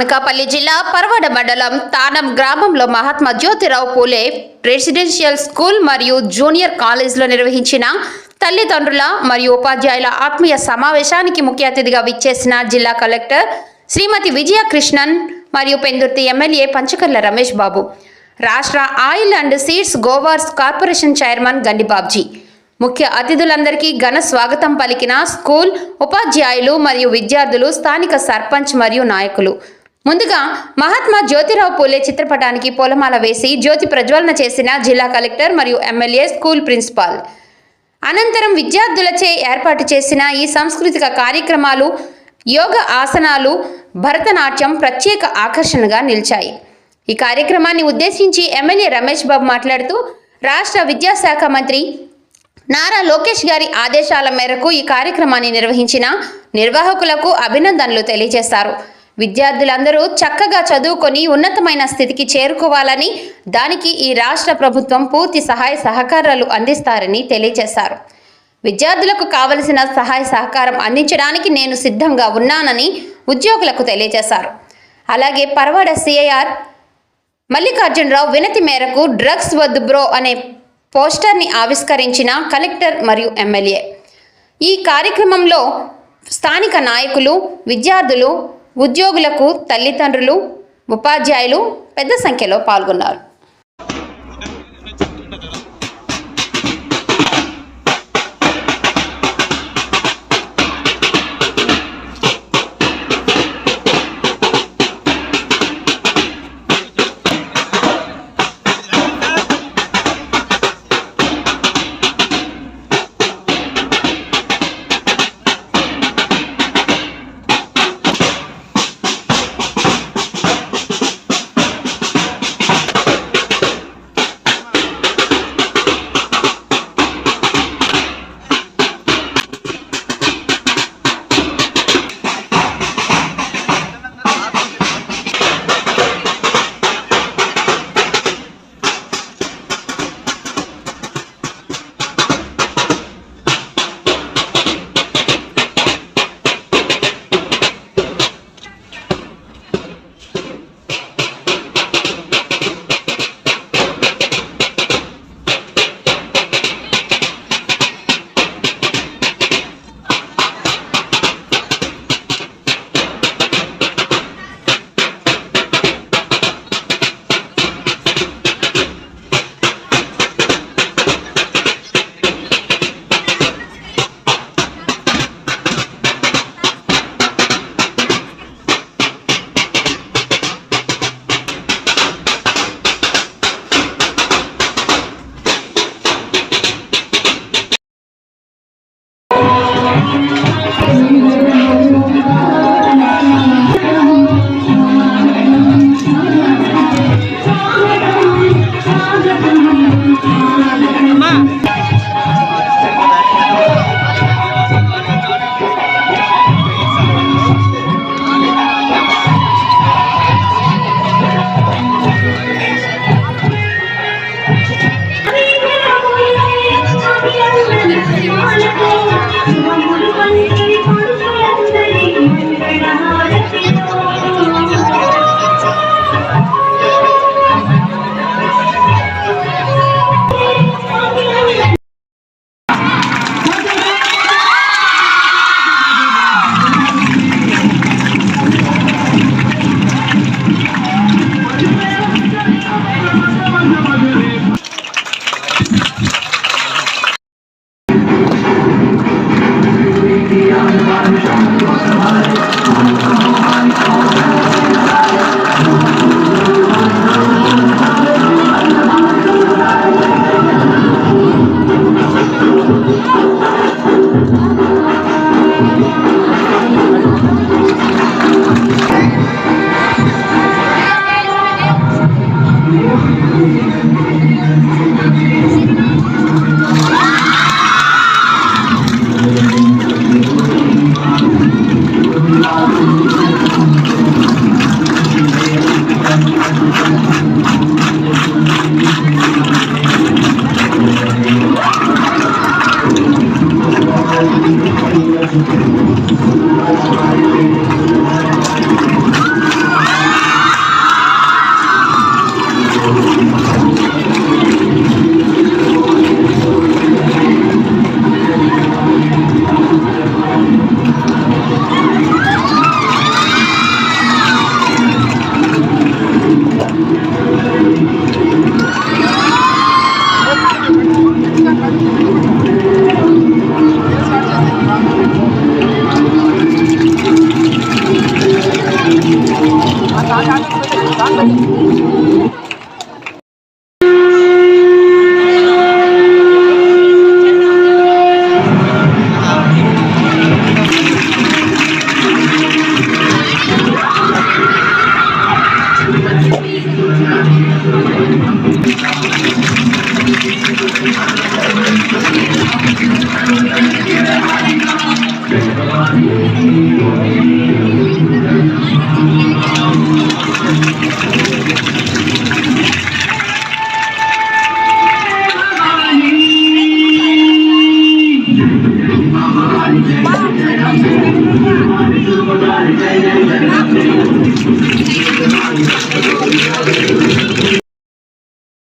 అనకాపల్లి జిల్లా పరవడ మండలం తానం గ్రామంలో మహాత్మా జ్యోతిరావు పూలే రెసిడెన్షియల్ స్కూల్ మరియు జూనియర్ కాలేజ్లో నిర్వహించిన తల్లిదండ్రుల మరియు ఉపాధ్యాయుల ఆత్మీయ సమావేశానికి ముఖ్య అతిథిగా విచ్చేసిన జిల్లా కలెక్టర్ శ్రీమతి విజయకృష్ణన్ మరియు పెందుర్తి ఎమ్మెల్యే పంచకర్ల రమేష్ బాబు రాష్ట్ర oil and seeds growers corporation chairman Gandi Babji ముఖ్య అతిథులందరికీ ఘన స్వాగతం పలికిన స్కూల్ ఉపాధ్యాయులు మరియు విద్యార్థులు స్థానిక సర్పంచ్ మరియు నాయకులు. ముందుగా మహాత్మా జ్యోతిరావు పూలే చిత్రపటానికి పూలమాల వేసి జ్యోతి ప్రజ్వలన చేసిన జిల్లా కలెక్టర్ మరియు ఎమ్మెల్యే స్కూల్ ప్రిన్సిపాల్. అనంతరం విద్యార్థులచే ఏర్పాటు చేసిన ఈ సాంస్కృతిక కార్యక్రమాలు యోగ ఆసనాలు భరతనాట్యం ప్రత్యేక ఆకర్షణగా నిలిచాయి. ఈ కార్యక్రమాన్ని ఉద్దేశించి ఎమ్మెల్యే రమేష్ బాబు మాట్లాడుతూ రాష్ట్ర విద్యాశాఖ మంత్రి నారా లోకేష్ గారి ఆదేశాల మేరకు ఈ కార్యక్రమాన్ని నిర్వహించిన నిర్వాహకులకు అభినందనలు తెలియజేశారు. విద్యార్థులందరూ చక్కగా చదువుకొని ఉన్నతమైన స్థితికి చేరుకోవాలని దానికి ఈ రాష్ట్ర ప్రభుత్వం పూర్తి సహాయ సహకారాలు అందిస్తారని తెలియజేశారు. విద్యార్థులకు కావలసిన సహాయ సహకారం అందించడానికి నేను సిద్ధంగా ఉన్నానని ఉద్యోగులకు తెలియజేశారు. అలాగే పరవాడ సిఐఆర్ మల్లికార్జునరావు వినతి మేరకు డ్రగ్స్ వద్దు బ్రో అనే పోస్టర్ని ఆవిష్కరించిన కలెక్టర్ మరియు ఎమ్మెల్యే. ఈ కార్యక్రమంలో స్థానిక నాయకులు విద్యార్థులు ఉద్యోగులకు తల్లిదండ్రులు ఉపాధ్యాయులు పెద్ద సంఖ్యలో పాల్గొన్నారు.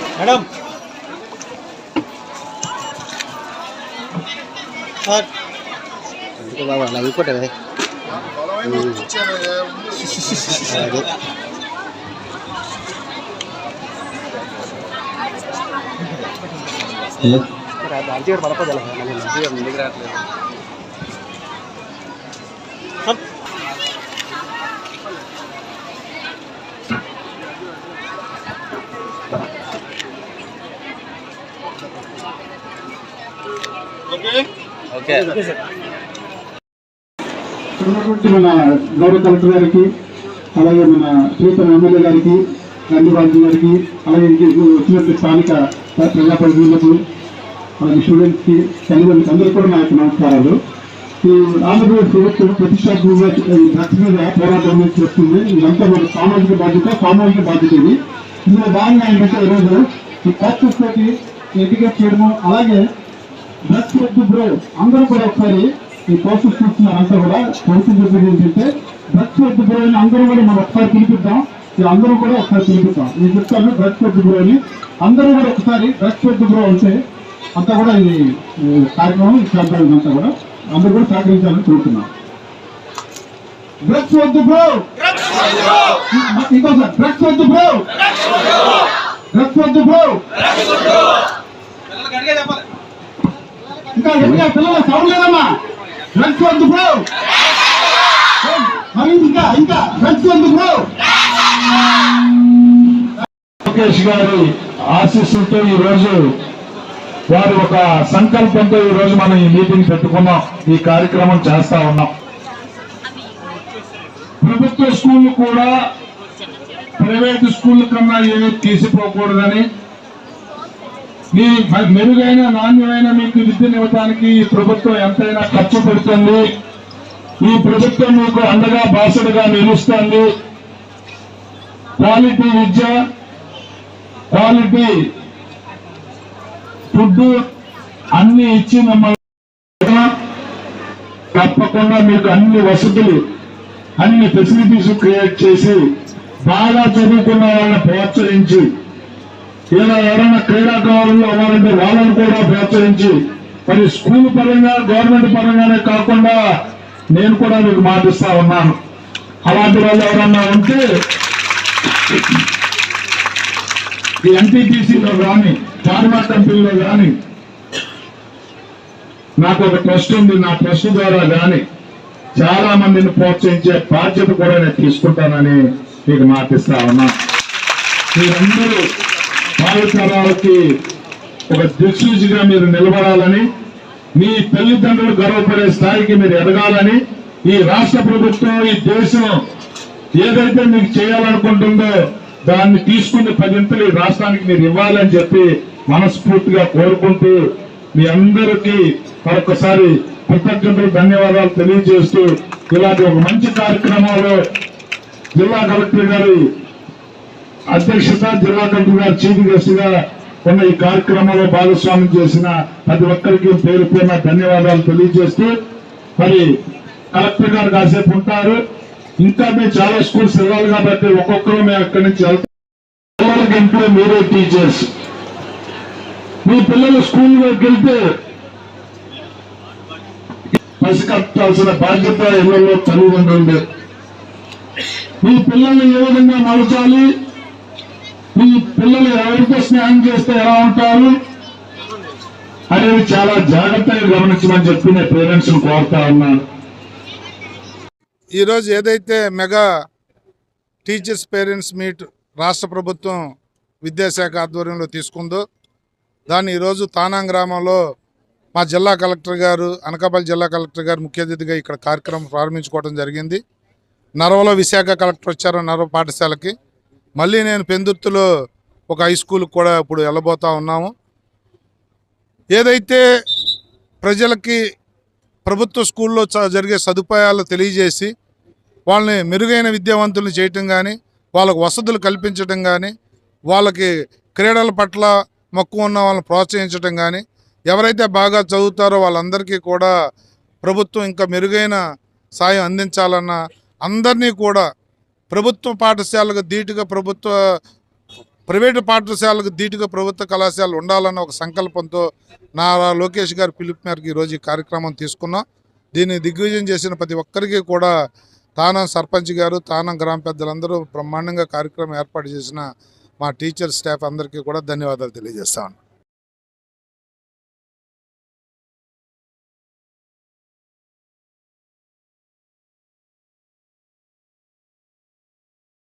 మేడం సార్ అందుకే బాబు అలా ఇంకోటి అదే మంచిగా పడపదు మంచిగా ముందుకు రావట్లేదు okay? ఉన్నటువంటి మన గౌరవ కలెక్టర్ గారికి అలాగే మన ప్రీతం ఎమ్మెల్యే గారికి గండిబాబు గారికి అలాగే ఇంక వచ్చినటువంటి స్థానిక ప్రజాప్రతినిధులకు అలాగే స్టూడెంట్స్కి తల్లిదండ్రులకు అందరికీ కూడా నా యొక్క నమస్కారాలు. ఈ ఆంధ్రప్రదేశ్ ప్రభుత్వం ప్రతిష్టాత్మకంగా డ్రగ్స్ మీద పోరాటం అనేది చేస్తుంది. ఇదంతా మన సామాజిక బాధ్యత సామాజిక బాధ్యత ఇది. ఇందులో భాగంగా ఏంటంటే ఈరోజు ఈ ప్రాక్టీస్ తోటి ఎడ్యుకేట్ చేయడము అలాగే డ్రగ్స్ బ్రో అందరూ కూడా ఒకసారి ఈ ప్రాసెస్ చూస్తున్నారంతా కూడా కౌన్సిల్ చెప్పేది ఏంటంటే డ్రగ్స్ వద్దు బ్రో అని అందరూ కూడా మనం ఒకసారి పిలిపిద్దాం. ఇది అందరూ కూడా ఒకసారి పిలిపిద్దాం. నేను చెప్తాను డ్రగ్స్ వద్దు బ్రో అని. అందరూ కూడా ఒకసారి డ్రగ్స్ వద్దు బ్రో అంటే అంతా కూడా ఈ కార్యక్రమం చేద్దాం అంతా కూడా. అందరూ కూడా సహకరించాలని కోరుతున్నాం. డ్రగ్స్ వద్దు బ్రో ఇంకోసారి డ్రగ్స్ వద్దు బ్రో డ్రగ్స్ వద్దు బ్రో ఇంకా గట్టిగా పిల్లలు సౌండ్ లేదమ్మా? డ్రగ్స్ వద్దు బ్రో మరి ఇంకా ఇంకా డ్రగ్స్ వద్దు బ్రో లోకేష్ గారి ఆశీస్సులతో ఈ రోజు వారి ఒక సంకల్పంతో ఈ రోజు మనం ఈ మీటింగ్ పెట్టుకున్నాం. ఈ కార్యక్రమం చేస్తా ఉన్నాం. ప్రభుత్వ స్కూళ్ళు కూడా ప్రైవేట్ స్కూల్ కన్నా ఏమీ తీసిపోకూడదని మీ మెరుగైన నాణ్యమైన మీకు విద్యను ఇవ్వడానికి ఈ ప్రభుత్వం ఎంతైనా ఖర్చు పెడుతుంది. ఈ ప్రభుత్వం మీకు అండగా బాసడుగా నిలుస్తుంది. క్వాలిటీ విద్య క్వాలిటీ ఫుడ్ అన్ని ఇచ్చి మమ్మల్ని తప్పకుండా మీకు అన్ని వసతులు అన్ని ఫెసిలిటీస్ క్రియేట్ చేసి బాగా చదువుకున్న వాళ్ళని ప్రోత్సహించి ఇలా ఎవరైనా క్రీడాకారులు అవ్వాలంటే వాళ్ళని కూడా ప్రోత్సహించి మరి స్కూల్ పరంగా గవర్నమెంట్ పరంగానే కాకుండా నేను కూడా మీకు మాటిస్తా ఉన్నాను. అలాంటి వాళ్ళు ఎవరన్నా ఉంటే ఈ ఎంపీటీసీలో కానీ ఫార్మర్ కంపెనీలో కానీ నాకు ఒక ట్రస్ట్ ఉంది నా ట్రస్ట్ ద్వారా కానీ చాలా మందిని ప్రోత్సహించే బాధ్యత కూడా నేను తీసుకుంటానని మీకు మాటిస్తా ఉన్నా. మీరందరూ భావితరాలకి ఒక దిక్సూచిగా మీరు నిలబడాలని మీ తల్లిదండ్రులు గర్వపడే స్థాయికి మీరు ఎదగాలని ఈ రాష్ట్ర ప్రభుత్వం ఈ దేశం ఏదైతే మీకు చేయాలనుకుంటుందో దాన్ని తీసుకుని పదింతలు ఈ రాష్ట్రానికి మీరు ఇవ్వాలని చెప్పి మనస్ఫూర్తిగా కోరుకుంటూ మీ అందరికీ మరొకసారి కృతజ్ఞతలు ధన్యవాదాలు తెలియజేస్తూ ఇలాంటి ఒక మంచి కార్యక్రమంలో జిల్లా కలెక్టర్ గారి అధ్యక్షత జిల్లా కలెక్టర్ గారు చీఫ్ గెస్ట్గా ఉన్న ఈ కార్యక్రమంలో భాగస్వామ్యం చేసిన ప్రతి ఒక్కరికి పేరు పేరున ధన్యవాదాలు తెలియజేస్తూ మరి కలెక్టర్ గారు కాసేపు ఉంటారు. ఇంకా మేము చాలా స్కూల్స్ వెళ్ళాలి కాబట్టి ఒక్కొక్కరు మేము అక్కడి నుంచి వెళ్తాం. ఇంట్లో మీరే టీచర్స్. మీ పిల్లలు స్కూల్లోకి వెళ్తే పసికట్టాల్సిన బాధ్యత ఇళ్ళలో తల్లిదండ్రులు మీ పిల్లల్ని ఏ విధంగా మలచాలి? మీ పిల్లలు ఎవరితో స్నేహం చేస్తే ఎలా ఉంటారు? అనేది చాలా జాగ్రత్తగా గమనించమని చెప్పి నేను పేరెంట్స్ కోరుతా ఉన్నాను. ఈరోజు ఏదైతే మెగా టీచర్స్ పేరెంట్స్ మీట్ రాష్ట్ర ప్రభుత్వం విద్యాశాఖ ఆధ్వర్యంలో తీసుకుందో దాన్ని ఈరోజు తానాం గ్రామంలో మా జిల్లా కలెక్టర్ గారు అనకాపల్లి జిల్లా కలెక్టర్ గారు ముఖ్య అతిథిగా ఇక్కడ కార్యక్రమం ప్రారంభించుకోవడం జరిగింది. నరవలో విశాఖ కలెక్టర్ వచ్చారు నరవ పాఠశాలకి. మళ్ళీ నేను పెందుర్తిలో ఒక హై స్కూల్కి కూడా ఇప్పుడు వెళ్ళబోతా ఉన్నాము. ఏదైతే ప్రజలకి ప్రభుత్వ స్కూల్లో చ- జరిగే సదుపాయాలు తెలియజేసి వాళ్ళని మెరుగైన విద్యావంతులను చేయటం కానీ వాళ్ళకు వసతులు కల్పించడం కానీ వాళ్ళకి క్రీడల పట్ల మక్కువ ఉన్న వాళ్ళని ప్రోత్సహించడం కానీ ఎవరైతే బాగా చదువుతారో వాళ్ళందరికీ కూడా ప్రభుత్వం ఇంకా మెరుగైన సాయం అందించాలన్న అందరినీ కూడా ప్రభుత్వ పాఠశాలకు ధీటుగా ప్రభుత్వ ప్రైవేటు పాఠశాలకు ధీటుగా ప్రభుత్వ కళాశాలలు ఉండాలన్న ఒక సంకల్పంతో నారా లోకేష్ గారి పిలుపు మేరకు ఈరోజు ఈ కార్యక్రమం తీసుకున్నాం. దీన్ని దిగ్విజయం చేసిన ప్రతి ఒక్కరికి కూడా తానం సర్పంచ్ గారు తానం గ్రామ పెద్దలందరూ బ్రహ్మాండంగా కార్యక్రమం ఏర్పాటు చేసిన మా టీచర్ స్టాఫ్ అందరికీ కూడా ధన్యవాదాలు తెలియజేస్తాను